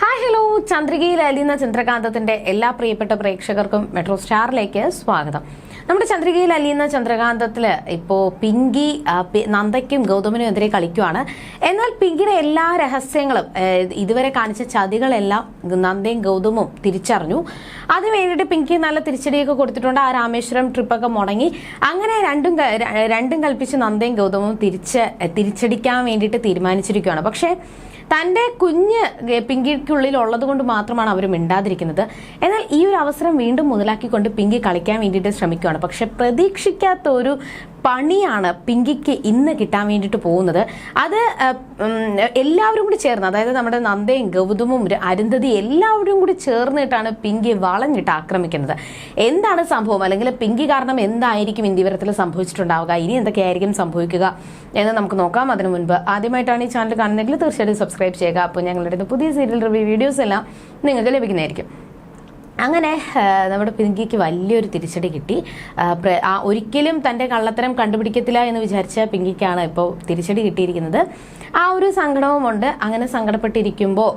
Hi hello ചന്ദ്രികയിൽ അലിയുന്ന ചന്ദ്രകാന്തത്തിന്റെ എല്ലാ പ്രിയപ്പെട്ട പ്രേക്ഷകർക്കും മെട്രോ സ്റ്റാറിലേക്ക് സ്വാഗതം. നമ്മുടെ ചന്ദ്രികയിൽ അലിയുന്ന ചന്ദ്രകാന്തത്തിൽ ഇപ്പോ പിങ്കി നന്ദയ്ക്കും ഗൗതമനും എതിരെ കളിക്കുവാണ്. എന്നാൽ പിങ്കിയുടെ എല്ലാ രഹസ്യങ്ങളും ഇതുവരെ കാണിച്ച ചതികളെല്ലാം നന്ദയും ഗൗതമും തിരിച്ചറിഞ്ഞു. അതിന് വേണ്ടിയിട്ട് പിങ്കി നല്ല തിരിച്ചടിയൊക്കെ കൊടുത്തിട്ടുണ്ട്. ആ രാമേശ്വരം ട്രിപ്പൊക്കെ മുടങ്ങി. അങ്ങനെ രണ്ടും രണ്ടും കൽപ്പിച്ച് നന്ദയും ഗൗതമും തിരിച്ച് തിരിച്ചടിക്കാൻ വേണ്ടിയിട്ട് തീരുമാനിച്ചിരിക്കുകയാണ് പക്ഷേ തന്റെ കുഞ്ഞ് പിങ്കിക്കുള്ളിൽ ഉള്ളത് കൊണ്ട് മാത്രമാണ് അവർ മിണ്ടാതിരിക്കുന്നത്. എന്നാൽ ഈ ഒരു അവസരം വീണ്ടും മുതലാക്കിക്കൊണ്ട് പിങ്കി കളിക്കാൻ വേണ്ടിയിട്ട് ശ്രമിക്കുകയാണ് പക്ഷെ പ്രതീക്ഷിക്കാത്ത ഒരു പണിയാണ് പിങ്കിക്ക് ഇന്ന് കിട്ടാൻ വേണ്ടിയിട്ട് പോകുന്നത്. അത് എല്ലാവരും കൂടി ചേർന്ന് അതായത് നമ്മുടെ നന്ദയും ഗൗതമും അരുന്ധതി എല്ലാവരും കൂടി ചേർന്നിട്ടാണ് പിങ്കി വളഞ്ഞിട്ട് ആക്രമിക്കുന്നത്. എന്താണ് സംഭവം? അല്ലെങ്കിൽ പിങ്കി കാരണം എന്തായിരിക്കും ഇന്ത്യവരത്തിൽ സംഭവിച്ചിട്ടുണ്ടാവുക? ഇനി എന്തൊക്കെയായിരിക്കും സംഭവിക്കുക എന്ന് നമുക്ക് നോക്കാം. അതിനു മുൻപ് ആദ്യമായിട്ടാണ് ഈ ചാനൽ കാണുന്നതെങ്കിൽ തീർച്ചയായിട്ടും സബ്സ്ക്രൈബ് ചെയ്യുക. അപ്പോൾ ഞങ്ങളുടെ പുതിയ സീരിയൽ റിവ്യൂ വീഡിയോസ് എല്ലാം നിങ്ങൾക്ക് ലഭിക്കുന്നതായിരിക്കും. അങ്ങനെ നമ്മുടെ പിങ്കിക്ക് വലിയൊരു തിരിച്ചടി കിട്ടി. ഒരിക്കലും തന്റെ കള്ളത്തരം കണ്ടുപിടിക്കത്തില്ല എന്ന് വിചാരിച്ച പിങ്കിക്കാണ് ഇപ്പോൾ തിരിച്ചടി കിട്ടിയിരിക്കുന്നത്. ആ ഒരു സങ്കടവുമുണ്ട് അങ്ങനെ സങ്കടപ്പെട്ടിരിക്കുമ്പോൾ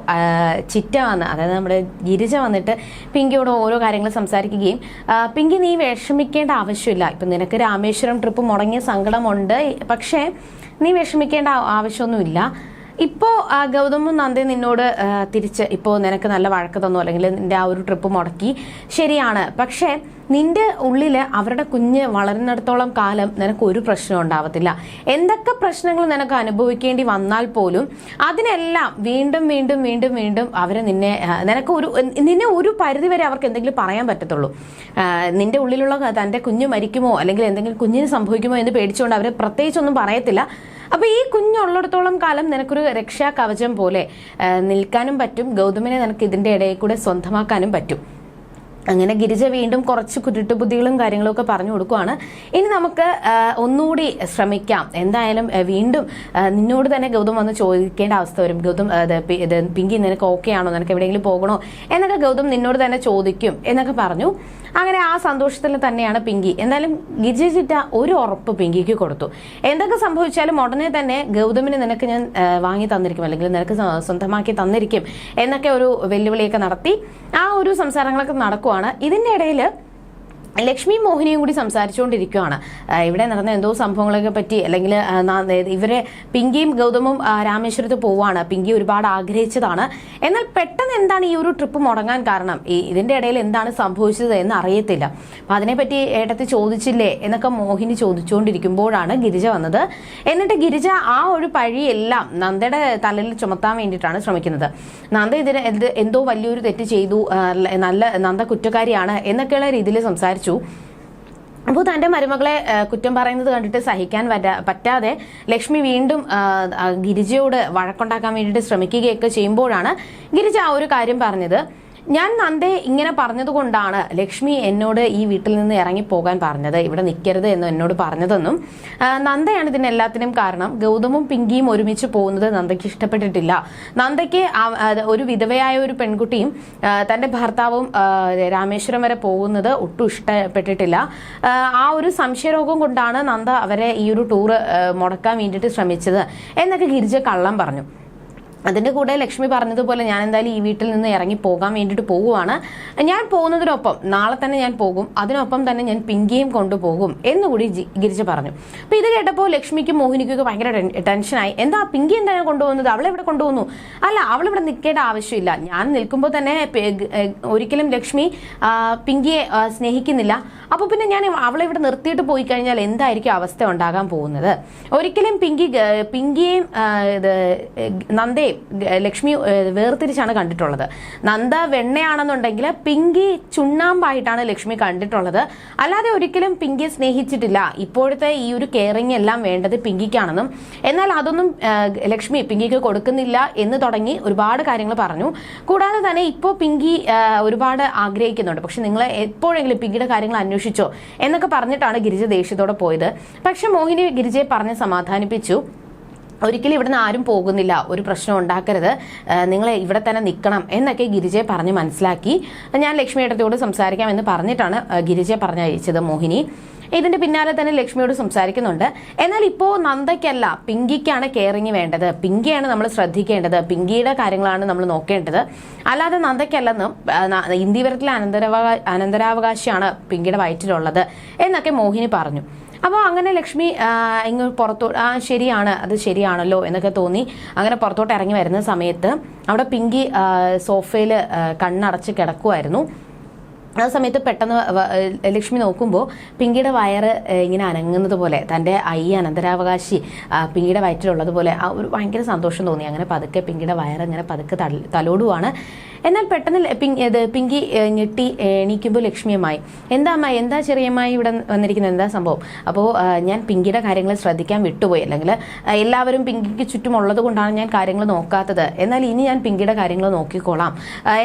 ചിറ്റ വന്ന് അതായത് നമ്മുടെ ഗിരിജ വന്നിട്ട് പിങ്കിയോട് ഓരോ കാര്യങ്ങൾ സംസാരിക്കുകയും പിങ്കി നീ വിഷമിക്കേണ്ട ആവശ്യമില്ല. ഇപ്പം നിനക്ക് രാമേശ്വരം ട്രിപ്പ് മുടങ്ങിയ സങ്കടമുണ്ട്. പക്ഷേ നീ വിഷമിക്കേണ്ട ആവശ്യമൊന്നുമില്ല. ഇപ്പോ ഗൗതമ നന്ദി നിന്നോട് തിരിച്ച് ഇപ്പോൾ നിനക്ക് നല്ല വഴക്ക് തന്നു അല്ലെങ്കിൽ നിന്റെ ആ ഒരു ട്രിപ്പ് മുടക്കി. ശരിയാണ്. പക്ഷേ നിന്റെ ഉള്ളിൽ അവരുടെ കുഞ്ഞ് വളരുന്നിടത്തോളം കാലം നിനക്ക് ഒരു പ്രശ്നം ഉണ്ടാവത്തില്ല. എന്തൊക്കെ പ്രശ്നങ്ങൾ നിനക്ക് അനുഭവിക്കേണ്ടി വന്നാൽ പോലും അതിനെല്ലാം വീണ്ടും വീണ്ടും വീണ്ടും വീണ്ടും അവരെ നിന്നെ നിനക്ക് ഒരു നിന്നെ ഒരു പരിധി വരെ അവർക്ക് എന്തെങ്കിലും പറയാൻ പറ്റത്തുള്ളൂ. നിന്റെ ഉള്ളിലുള്ള തന്റെ കുഞ്ഞ് മരിക്കുമോ അല്ലെങ്കിൽ എന്തെങ്കിലും കുഞ്ഞിന് സംഭവിക്കുമോ എന്ന് പേടിച്ചുകൊണ്ട് അവർ പ്രത്യേകിച്ചൊന്നും പറയത്തില്ല. അപ്പൊ ഈ കുഞ്ഞുള്ളിടത്തോളം കാലം നിനക്കൊരു രക്ഷാ കവചം പോലെ നിൽക്കാനും പറ്റും ഗൗതമിനെ നിനക്ക് ഇതിന്റെ ഇടയിൽ കൂടെ സ്വന്തമാക്കാനും പറ്റും. അങ്ങനെ ഗിരിജ വീണ്ടും കുറച്ച് കുരുട്ടുബുദ്ധികളും കാര്യങ്ങളും ഒക്കെ പറഞ്ഞു കൊടുക്കുവാണ്. ഇനി നമുക്ക് ഒന്നുകൂടി ശ്രമിക്കാം. എന്തായാലും വീണ്ടും നിന്നോട് തന്നെ ഗൗതം വന്ന് ചോദിക്കേണ്ട അവസ്ഥ വരും. ഗൗതം പിങ്കി നിനക്ക് ഓക്കെ ആണോ നിനക്ക് എവിടെയെങ്കിലും പോകണോ? എന്നൊക്കെ ഗൗതം നിന്നോട് തന്നെ ചോദിക്കും എന്നൊക്കെ പറഞ്ഞു. അങ്ങനെ ആ സന്തോഷത്തിൽ തന്നെയാണ് പിങ്കി. എന്തായാലും ഗിജി ചിറ്റ ഒരു ഉറപ്പ് പിങ്കിക്ക് കൊടുത്തു. എന്തൊക്കെ സംഭവിച്ചാലും ഉടനെ തന്നെ ഗൗതമിന് നിനക്ക് ഞാൻ വാങ്ങി തന്നിരിക്കും. അല്ലെങ്കിൽ നിനക്ക് സ്വന്തമാക്കി തന്നിരിക്കും എന്നൊക്കെ ഒരു വെല്ലുവിളിയൊക്കെ നടത്തി ആ ഒരു സംസാരങ്ങളൊക്കെ നടക്കുവാണ്. ഇതിന്റെ ഇടയിൽ ലക്ഷ്മി മോഹിനിയും കൂടി സംസാരിച്ചുകൊണ്ടിരിക്കുകയാണ്. ഇവിടെ നടന്ന എന്തോ സംഭവങ്ങളൊക്കെ പറ്റി അല്ലെങ്കിൽ ഇവരെ പിങ്കിയും ഗൗതമും രാമേശ്വരത്ത് പോവാണ് പിങ്കി ഒരുപാട് ആഗ്രഹിച്ചതാണ്. എന്നാൽ പെട്ടെന്ന് എന്താണ് ഈ ഒരു ട്രിപ്പ് മുടങ്ങാൻ കാരണം? ഈ ഇതിന്റെ ഇടയിൽ എന്താണ് സംഭവിച്ചത് എന്ന് അറിയത്തില്ല. അപ്പൊ അതിനെപ്പറ്റി ഏട്ടത്തി ചോദിച്ചില്ലേ എന്നൊക്കെ മോഹിനി ചോദിച്ചുകൊണ്ടിരിക്കുമ്പോഴാണ് ഗിരിജ വന്നത്. എന്നിട്ട് ഗിരിജ ആ ഒരു പഴിയെല്ലാം നന്ദയുടെ തലയിൽ ചുമത്താൻ വേണ്ടിയിട്ടാണ് ശ്രമിക്കുന്നത്. നന്ദ ഇതിന് എന്തോ വലിയൊരു തെറ്റ് ചെയ്തു നല്ല നന്ദ കുറ്റക്കാരിയാണ് എന്നൊക്കെയുള്ള രീതിയിൽ സംസാരിച്ചു അപ്പോൾ തന്റെ മരുമകളെ കുറ്റം പറയുന്നത് കണ്ടിട്ട് സഹിക്കാൻ പറ്റാ പറ്റാതെ ലക്ഷ്മി വീണ്ടും ഗിരിജയോട് വഴക്കുണ്ടാക്കാൻ വേണ്ടിയിട്ട് ശ്രമിക്കുകയൊക്കെ ചെയ്യുമ്പോഴാണ് ഗിരിജ ആ ഒരു കാര്യം പറഞ്ഞത്. ഞാൻ നന്ദേ ഇങ്ങനെ പറഞ്ഞതുകൊണ്ടാണ് ലക്ഷ്മി എന്നോട് ഈ വീട്ടിൽ നിന്ന് ഇറങ്ങി പോകാൻ പറഞ്ഞത്. ഇവിടെ നിൽക്കരുത് എന്ന് എന്നോട് പറഞ്ഞതെന്നും. നന്ദയാണ് ഇതിനെല്ലാത്തിനും കാരണം. ഗൗതമും പിങ്കിയും ഒരുമിച്ച് പോകുന്നത് നന്ദയ്ക്ക് ഇഷ്ടപ്പെട്ടിട്ടില്ല. നന്ദയ്ക്ക് ഒരു വിധവയായ ഒരു പെൺകുട്ടിയും തന്റെ ഭർത്താവും രാമേശ്വരം വരെ പോകുന്നത് ഒട്ടും ഇഷ്ടപ്പെട്ടിട്ടില്ല. ആ ഒരു സംശയരോഗം കൊണ്ടാണ് നന്ദ അവരെ ഈ ഒരു ടൂറ് മുടക്കാൻ വേണ്ടിയിട്ട് ശ്രമിച്ചത്. എന്നൊക്കെ ഗിരിജ കള്ളം പറഞ്ഞു. അതിന്റെ കൂടെ ലക്ഷ്മി പറഞ്ഞതുപോലെ ഞാൻ എന്തായാലും ഈ വീട്ടിൽ നിന്ന് ഇറങ്ങി പോകാൻ വേണ്ടിയിട്ട് പോവുകയാണ് ഞാൻ പോകുന്നതിനൊപ്പം നാളെ തന്നെ ഞാൻ പോകും. അതിനൊപ്പം തന്നെ ഞാൻ പിങ്കിയും കൊണ്ടുപോകും എന്നുകൂടി കൂടി ഗിരിജ പറഞ്ഞു. അപ്പോൾ ഇത് കേട്ടപ്പോൾ ലക്ഷ്മിക്കും മോഹിനിക്കും ഒക്കെ ഭയങ്കര ടെൻഷനായി. എന്താ പിങ്കി എന്താണ് കൊണ്ടുപോകുന്നത്? അവളെ ഇവിടെ കൊണ്ടുപോകുന്നു? അല്ല അവൾ ഇവിടെ നിൽക്കേണ്ട ആവശ്യമില്ല. ഞാൻ നിൽക്കുമ്പോൾ തന്നെ ഒരിക്കലും ലക്ഷ്മി പിങ്കിയെ സ്നേഹിക്കുന്നില്ല. അപ്പോൾ പിന്നെ ഞാൻ അവളെ ഇവിടെ നിർത്തിയിട്ട് പോയി കഴിഞ്ഞാൽ എന്തായിരിക്കും അവസ്ഥ ഉണ്ടാകാൻ പോകുന്നത്? ഒരിക്കലും പിങ്കി പിങ്കിയെയും നന്ദയും ലക്ഷ്മി വേർതിരിച്ചാണ് കണ്ടിട്ടുള്ളത്. നന്ദ വെണ്ണയാണെന്നുണ്ടെങ്കിൽ പിങ്കി ചുണ്ണാമ്പായിട്ടാണ് ലക്ഷ്മി കണ്ടിട്ടുള്ളത്. അല്ലാതെ ഒരിക്കലും പിങ്കിയെ സ്നേഹിച്ചിട്ടില്ല. ഇപ്പോഴത്തെ ഈ ഒരു കെയറിംഗ് എല്ലാം വേണ്ടത് പിങ്കിക്കാണെന്നും. എന്നാൽ അതൊന്നും ലക്ഷ്മി പിങ്കിക്ക് കൊടുക്കുന്നില്ല എന്ന് തുടങ്ങി ഒരുപാട് കാര്യങ്ങൾ പറഞ്ഞു. കൂടാതെ തന്നെ ഇപ്പോൾ പിങ്കി ഒരുപാട് ആഗ്രഹിക്കുന്നുണ്ട്. പക്ഷെ നിങ്ങൾ എപ്പോഴെങ്കിലും പിങ്കിയുടെ കാര്യങ്ങൾ അന്വേഷിച്ചോ എന്നൊക്കെ പറഞ്ഞിട്ടാണ് ഗിരിജ ദേഷ്യത്തോടെ പോയത്. പക്ഷെ മോഹിനി ഗിരിജയെ പറഞ്ഞ് സമാധാനിപ്പിച്ചു. ഒരിക്കലും ഇവിടുന്ന് ആരും പോകുന്നില്ല. ഒരു പ്രശ്നം ഉണ്ടാക്കരുത്. നിങ്ങൾ ഇവിടെ തന്നെ നിൽക്കണം എന്നൊക്കെ ഗിരിജയെ പറഞ്ഞ് മനസ്സിലാക്കി. ഞാൻ ലക്ഷ്മി ഏട്ടത്തോട് സംസാരിക്കാം എന്ന് പറഞ്ഞിട്ടാണ് ഗിരിജയെ പറഞ്ഞയച്ചത് മോഹിനി. ഇതിന്റെ പിന്നാലെ തന്നെ ലക്ഷ്മിയോട് സംസാരിക്കുന്നുണ്ട്. എന്നാൽ ഇപ്പോൾ നന്ദയ്ക്കല്ല പിങ്കിക്കാണ് കെയറിങ് വേണ്ടത്. പിങ്കിയാണ് നമ്മൾ ശ്രദ്ധിക്കേണ്ടത്. പിങ്കിയുടെ കാര്യങ്ങളാണ് നമ്മൾ നോക്കേണ്ടത്. അല്ലാതെ നന്ദയ്ക്കല്ലെന്നും അനന്തരാവകാ അനന്തരാവകാശിയാണ് പിങ്കിയുടെ വയറ്റിലുള്ളത് എന്നൊക്കെ മോഹിനി പറഞ്ഞു. അപ്പോൾ അങ്ങനെ ലക്ഷ്മി ഇങ്ങ് പുറത്തോ ആ ശരിയാണ് അത് ശരിയാണല്ലോ എന്നൊക്കെ തോന്നി. അങ്ങനെ പുറത്തോട്ട് ഇറങ്ങി വരുന്ന സമയത്ത് അവിടെ പിങ്കി സോഫയിൽ കണ്ണടച്ച് കിടക്കുമായിരുന്നു ആ സമയത്ത് പെട്ടെന്ന് ലക്ഷ്മി നോക്കുമ്പോൾ പിങ്കിയുടെ വയറ് ഇങ്ങനെ അനങ്ങുന്നത് പോലെ തന്റെ ഐ അനന്തരാവകാശി പിങ്കിയുടെ വയറ്റിലുള്ളത് പോലെ ആ ഒരു ഭയങ്കര സന്തോഷം തോന്നി. അങ്ങനെ പതുക്കെ പിങ്കിയുടെ വയറ് ഇങ്ങനെ പതുക്കെ തലോടുവാണ്. എന്നാൽ പെട്ടെന്ന് പിങ്കി ഞെട്ടി എണീക്കുമ്പോൾ ലക്ഷ്മിയുമായി. എന്താ അമ്മ എന്താ ചെറിയമായി ഇവിടെ വന്നിരിക്കുന്നത്? എന്താ സംഭവം? അപ്പോൾ ഞാൻ പിങ്കിയുടെ കാര്യങ്ങൾ ശ്രദ്ധിക്കാൻ വിട്ടുപോയി. അല്ലെങ്കിൽ എല്ലാവരും പിങ്കിക്ക് ചുറ്റുമുള്ളത് കൊണ്ടാണ് ഞാൻ കാര്യങ്ങൾ നോക്കാത്തത്. എന്നാൽ ഇനി ഞാൻ പിങ്കിയുടെ കാര്യങ്ങൾ നോക്കിക്കോളാം.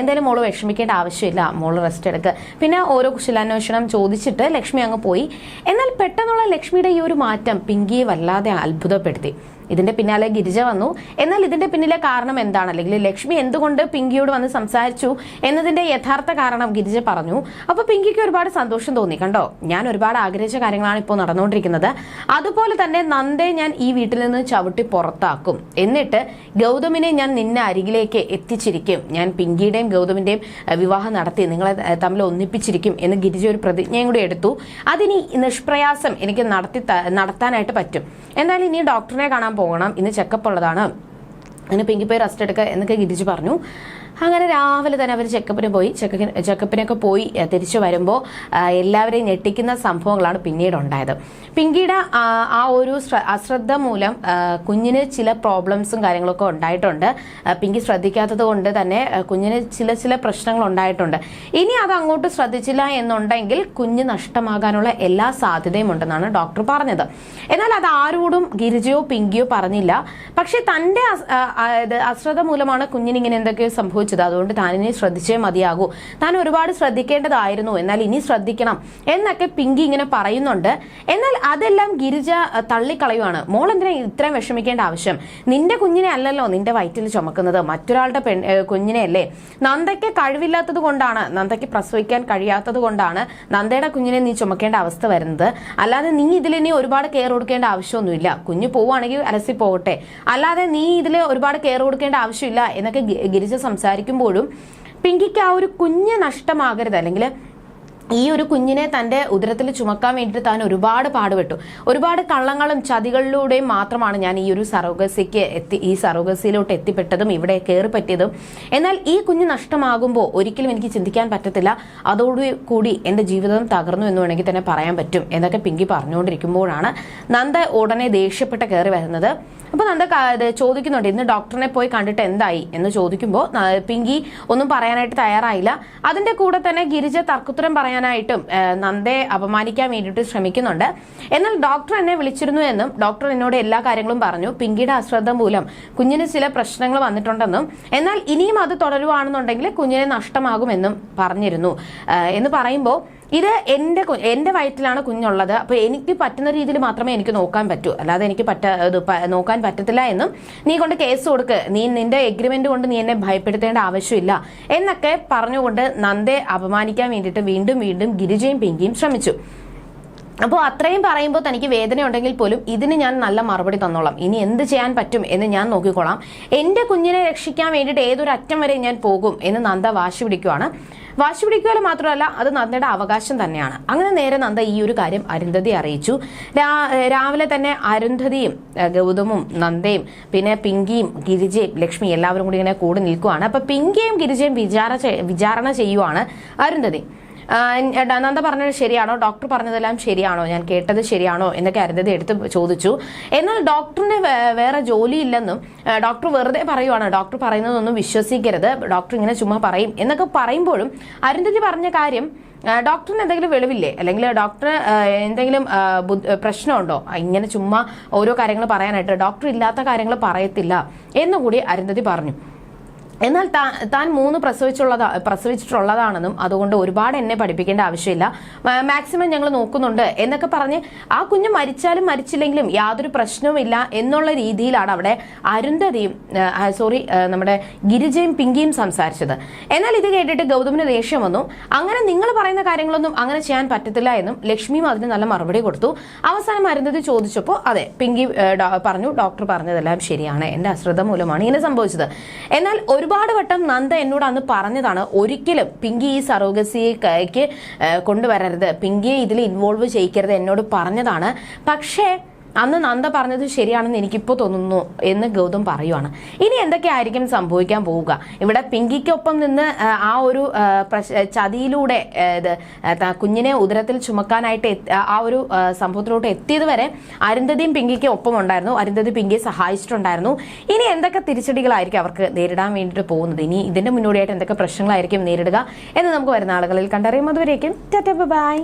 എന്തായാലും മോൾ വിഷമിക്കേണ്ട ആവശ്യമില്ല. മോൾ റെസ്റ്റ് എടുക്കുക പിന്നെ ഓരോ കുശലാന്വേഷണം ചോദിച്ചിട്ട് ലക്ഷ്മി അങ്ങ് പോയി. എന്നാൽ പെട്ടെന്നുള്ള ലക്ഷ്മിയുടെ ഈ ഒരു മാറ്റം പിങ്കിയെ വല്ലാതെ അത്ഭുതപ്പെടുത്തി. ഇതിന്റെ പിന്നാലെ ഗിരിജ വന്നു. എന്നാൽ ഇതിന്റെ പിന്നിലെ കാരണം എന്താണ്? അല്ലെങ്കിൽ ലക്ഷ്മി എന്തുകൊണ്ട് പിങ്കിയോട് വന്ന് സംസാരിച്ചു എന്നതിന്റെ യഥാർത്ഥ കാരണം ഗിരിജ പറഞ്ഞു. അപ്പൊ പിങ്കിക്ക് ഒരുപാട് സന്തോഷം തോന്നി കണ്ടോ? ഞാൻ ഒരുപാട് ആഗ്രഹിച്ച കാര്യങ്ങളാണ് ഇപ്പോൾ നടന്നുകൊണ്ടിരിക്കുന്നത്. അതുപോലെ തന്നെ നന്ദേ ഞാൻ ഈ വീട്ടിൽ നിന്ന് ചവിട്ടി പുറത്താക്കും. എന്നിട്ട് ഗൗതമിനെ ഞാൻ നിന്നെ അരികിലേക്ക് എത്തിച്ചിരിക്കും. ഞാൻ പിങ്കിയുടെയും ഗൗതമിന്റെയും വിവാഹം നടത്തി നിങ്ങളെ തമ്മിൽ ഒന്നിപ്പിച്ചിരിക്കും എന്ന് ഗിരിജ ഒരു പ്രതിജ്ഞയും കൂടി എടുത്തു. അതിനി നിഷ്പ്രയാസം എനിക്ക് നടത്തി നടത്താനായിട്ട് പറ്റും. എന്നാൽ ഇനി ഡോക്ടറിനെ കാണാൻ പോകണം. ഇന്ന് ചെക്കപ്പ് ഉള്ളതാണ്. അങ്ങനെ പിങ്കി പോയി റെസ്റ്റ് എടുക്കുക എന്നൊക്കെ ഗിരിജ് പറഞ്ഞു. അങ്ങനെ രാവിലെ തന്നെ അവർ ചെക്കപ്പിന് പോയി. ചെക്കപ്പിന് ചെക്കപ്പിനൊക്കെ പോയി തിരിച്ചു വരുമ്പോൾ എല്ലാവരെയും ഞെട്ടിക്കുന്ന സംഭവങ്ങളാണ് പിന്നീട് ഉണ്ടായത്. പിങ്കിയുടെ ആ, ഒരു ശ്ര- അശ്രദ്ധ മൂലം കുഞ്ഞിന് ചില പ്രോബ്ലംസും കാര്യങ്ങളൊക്കെ ഉണ്ടായിട്ടുണ്ട്. പിങ്കി ശ്രദ്ധിക്കാത്തത് കൊണ്ട് തന്നെ കുഞ്ഞിന് ചില ചില പ്രശ്നങ്ങൾ ഉണ്ടായിട്ടുണ്ട്. ഇനി അത് അങ്ങോട്ട് ശ്രദ്ധിച്ചില്ല എന്നുണ്ടെങ്കിൽ കുഞ്ഞ് നഷ്ടമാകാനുള്ള എല്ലാ സാധ്യതയും ഉണ്ടെന്നാണ് ഡോക്ടർ പറഞ്ഞത്. എന്നാൽ അത് ആരോടും ഗിരിജയോ പിങ്കിയോ പറഞ്ഞില്ല. പക്ഷെ തന്റെ അശ്രദ്ധ മൂലമാണ് കുഞ്ഞിന് ഇങ്ങനെ എന്തൊക്കെയോ സംഭവിച്ചത്. അതുകൊണ്ട് താനിനി ശ്രദ്ധിച്ചേ മതിയാകൂ. താൻ ഒരുപാട് ശ്രദ്ധിക്കേണ്ടതായിരുന്നു. എന്നാൽ ഇനി ശ്രദ്ധിക്കണം എന്നൊക്കെ പിങ്കി ഇങ്ങനെ പറയുന്നുണ്ട്. എന്നാൽ അതെല്ലാം ഗിരിജ തള്ളിക്കളയുവാണ്. മോൾ എന്തിനാ ഇത്രയും വിഷമിക്കേണ്ട ആവശ്യം? നിന്റെ കുഞ്ഞിനെ അല്ലല്ലോ നിന്റെ വയറ്റിൽ ചുമക്കുന്നത്. മറ്റൊരാളുടെ പെൺ കുഞ്ഞിനെയല്ലേ? നന്ദയ്ക്ക് കഴിവില്ലാത്തത് കൊണ്ടാണ് നന്ദയ്ക്ക് പ്രസവിക്കാൻ കഴിയാത്തത് കൊണ്ടാണ് നന്ദയുടെ കുഞ്ഞിനെ നീ ചുമക്കേണ്ട അവസ്ഥ വരുന്നത്. അല്ലാതെ നീ ഇതിൽ ഇനി ഒരുപാട് കെയർ കൊടുക്കേണ്ട ആവശ്യമൊന്നുമില്ല. കുഞ്ഞു പോവുകയാണെങ്കിൽ അലസി പോകട്ടെ. അല്ലാതെ നീ ഇതിൽ ഒരുപാട് കെയർ കൊടുക്കേണ്ട ആവശ്യമില്ല എന്നൊക്കെ ഗിരിജ ഗിരിജ സംസാരിക്കുമ്പോഴും പിങ്കിക്ക് ആ ഒരു കുഞ്ഞ് നഷ്ടമാകരുത്. അല്ലെങ്കിൽ ഈ ഒരു കുഞ്ഞിനെ തന്റെ ഉദരത്തിൽ ചുമക്കാൻ വേണ്ടിയിട്ട് താൻ ഒരുപാട് പാടുപെട്ടു. ഒരുപാട് കള്ളങ്ങളും ചതികളിലൂടെയും മാത്രമാണ് ഞാൻ ഈ ഒരു സറോഗസിക്ക് എത്തി ഈ സറോഗസിയിലോട്ട് എത്തിപ്പെട്ടതും ഇവിടെ കയറി പറ്റിയതും എന്നാൽ ഈ കുഞ്ഞ് നഷ്ടമാകുമ്പോൾ ഒരിക്കലും എനിക്ക് ചിന്തിക്കാൻ പറ്റത്തില്ല. അതോടുകൂടി എന്റെ ജീവിതം തകർന്നു എന്ന് വേണമെങ്കിൽ തന്നെ പറയാൻ പറ്റും എന്നൊക്കെ പിങ്കി പറഞ്ഞുകൊണ്ടിരിക്കുമ്പോഴാണ് നന്ദ ഉടനെ ദേഷ്യപ്പെട്ട് കയറി വരുന്നത്. അപ്പോൾ നന്ദ ചോദിക്കുന്നുണ്ട് ഇന്ന് ഡോക്ടറിനെ പോയി കണ്ടിട്ട് എന്തായി? എന്ന് ചോദിക്കുമ്പോൾ പിങ്കി ഒന്നും പറയാനായിട്ട് തയ്യാറായില്ല. അതിന്റെ കൂടെ തന്നെ ഗിരിജ തർക്കുത്തരം പറയാനായിട്ടും ആ, നന്ദയെ അപമാനിക്കാൻ വേണ്ടിയിട്ട് ശ്രമിക്കുന്നുണ്ട്. എന്നാൽ ഡോക്ടർ എന്നെ വിളിച്ചിരുന്നു എന്നും ഡോക്ടർ എന്നോട് എല്ലാ കാര്യങ്ങളും പറഞ്ഞു. പിങ്കിയുടെ അശ്രദ്ധ മൂലം കുഞ്ഞിന് ചില പ്രശ്നങ്ങൾ വന്നിട്ടുണ്ടെന്നും എന്നാൽ ഇനിയും അത് തുടരുവാണെന്നുണ്ടെങ്കിൽ കുഞ്ഞിനെ നഷ്ടമാകുമെന്നും പറഞ്ഞിരുന്നു. എന്ന് പറയുമ്പോൾ ഇത് എന്റെ എന്റെ വയറ്റിലാണ് കുഞ്ഞുള്ളത്. അപ്പൊ എനിക്ക് പറ്റുന്ന രീതിയിൽ മാത്രമേ എനിക്ക് നോക്കാൻ പറ്റൂ. അല്ലാതെ എനിക്ക് പറ്റ നോക്കാൻ പറ്റത്തില്ല എന്നും നീ കൊണ്ട് കേസ് കൊടുക്ക്. നീ നിന്റെ എഗ്രിമെന്റ് കൊണ്ട് നീ എന്നെ ഭയപ്പെടുത്തേണ്ട ആവശ്യമില്ല എന്നൊക്കെ പറഞ്ഞുകൊണ്ട് നന്ദെ അപമാനിക്കാൻ വേണ്ടിയിട്ട് വീണ്ടും വീണ്ടും ഗിരിജയും പിങ്കിയും ശ്രമിച്ചു. അപ്പോൾ അത്രയും പറയുമ്പോൾ തനിക്ക് വേദന ഉണ്ടെങ്കിൽ പോലും ഇതിന് ഞാൻ നല്ല മറുപടി തന്നോളാം. ഇനി എന്ത് ചെയ്യാൻ പറ്റും എന്ന് ഞാൻ നോക്കിക്കോളാം. എന്റെ കുഞ്ഞിനെ രക്ഷിക്കാൻ വേണ്ടിയിട്ട് ഏതൊരു അറ്റം വരെ ഞാൻ പോകും എന്ന് നന്ദ വാശി പിടിക്കുവാണ്. വാശി പിടിക്കുക മാത്രമല്ല അത് നന്ദയുടെ അവകാശം തന്നെയാണ്. അങ്ങനെ നേരെ നന്ദ ഈ ഒരു കാര്യം അരുന്ധതി അറിയിച്ചു. രാവിലെ തന്നെ അരുന്ധതിയും ഗൗതമും നന്ദയും പിന്നെ പിങ്കിയും ഗിരിജയും ലക്ഷ്മി എല്ലാവരും കൂടി ഇങ്ങനെ കൂടെ നിൽക്കുവാണ്. അപ്പൊ പിങ്കിയും ഗിരിജയും വിചാര വിചാരണ ചെയ്യുവാണ് അരുന്ധതി. നന്ദ പറഞ്ഞത് ശരിയാണോ? ഡോക്ടർ പറഞ്ഞതെല്ലാം ശരിയാണോ? ഞാൻ കേട്ടത് ശരിയാണോ? എന്നൊക്കെ അരുന്ധതി എടുത്ത് ചോദിച്ചു. എന്നാൽ ഡോക്ടറിന് വേറെ ജോലിയില്ലെന്നും ഡോക്ടർ വെറുതെ പറയുവാണ്. ഡോക്ടർ പറയുന്നതൊന്നും വിശ്വസിക്കരുത്. ഡോക്ടർ ഇങ്ങനെ ചുമ്മാ പറയും എന്നൊക്കെ പറയുമ്പോഴും അരുന്ധതി പറഞ്ഞ കാര്യം ഡോക്ടറിന് എന്തെങ്കിലും വെളിവില്ലേ? അല്ലെങ്കിൽ ഡോക്ടർ എന്തെങ്കിലും പ്രശ്നമുണ്ടോ? ഇങ്ങനെ ചുമ്മാ ഓരോ കാര്യങ്ങൾ പറയാനായിട്ട് ഡോക്ടർ ഇല്ലാത്ത കാര്യങ്ങൾ പറയത്തില്ല എന്നുകൂടി അരുന്ധതി പറഞ്ഞു. എന്നാൽ താ- താൻ മൂന്ന് പ്രസവിച്ചുള്ളതാ പ്രസവിച്ചിട്ടുള്ളതാണെന്നും അതുകൊണ്ട് ഒരുപാട് എന്നെ പഠിപ്പിക്കേണ്ട ആവശ്യമില്ല. മാക്സിമം ഞങ്ങൾ നോക്കുന്നുണ്ട് എന്നൊക്കെ പറഞ്ഞ് ആ കുഞ്ഞ് മരിച്ചാലും മരിച്ചില്ലെങ്കിലും യാതൊരു പ്രശ്നവുമില്ല എന്നുള്ള രീതിയിലാണ് അവിടെ അരുന്ധതിയും സോറി നമ്മുടെ ഗിരിജയും പിങ്കിയും സംസാരിച്ചത്. എന്നാൽ ഇത് കേട്ടിട്ട് ഗൗതമിന് ദേഷ്യം വന്നു. അങ്ങനെ നിങ്ങൾ പറയുന്ന കാര്യങ്ങളൊന്നും അങ്ങനെ ചെയ്യാൻ പറ്റത്തില്ല എന്നും ലക്ഷ്മിയും അതിന് നല്ല മറുപടി കൊടുത്തു. അവസാനം അരുന്ധതി ചോദിച്ചപ്പോൾ അതെ പിങ്കി പറഞ്ഞു ഡോക്ടർ പറഞ്ഞതെല്ലാം ശരിയാണ് എന്റെ അശ്രദ്ധ മൂലമാണ് ഇങ്ങനെ സംഭവിച്ചത്. എന്നാൽ ഒരുപാട് വട്ടം നന്ദ എന്നോട് അന്ന് പറഞ്ഞതാണ് ഒരിക്കലും പിങ്കി ഈ സറോഗസിക്ക് കൊണ്ടുവരരുത്. പിങ്കിയെ ഇതിൽ ഇൻവോൾവ് ചെയ്യിക്കരുത് എന്നോട് പറഞ്ഞതാണ്. പക്ഷേ അന്ന് നന്ദ പറഞ്ഞത് ശരിയാണെന്ന് എനിക്കിപ്പോൾ തോന്നുന്നു എന്ന് ഗൗതം പറയുവാണ്. ഇനി എന്തൊക്കെയായിരിക്കും സംഭവിക്കാൻ പോവുക? ഇവിടെ പിങ്കിക്കൊപ്പം നിന്ന് ആ, ഒരു ചതിയിലൂടെ ഇത് കുഞ്ഞിനെ ഉദരത്തിൽ ചുമക്കാനായിട്ട് ആ ഒരു സംഭവത്തിലോട്ട് എത്തിയത് വരെ അരുന്ധതിയും പിങ്കിക്ക് ഒപ്പം ഉണ്ടായിരുന്നു അരുന്ധതി പിങ്കിയെ സഹായിച്ചിട്ടുണ്ടായിരുന്നു. ഇനി എന്തൊക്കെ തിരിച്ചടികളായിരിക്കും അവർക്ക് നേരിടാൻ വേണ്ടിയിട്ട് പോകുന്നത്? ഇനി ഇതിന്റെ മുന്നോടിയായിട്ട് എന്തൊക്കെ പ്രശ്നങ്ങളായിരിക്കും നേരിടുക എന്ന് നമുക്ക് വരുന്ന ആളുകളിൽ കണ്ടറിയും. അതുവരേക്കും ടാറ്റ ബൈ.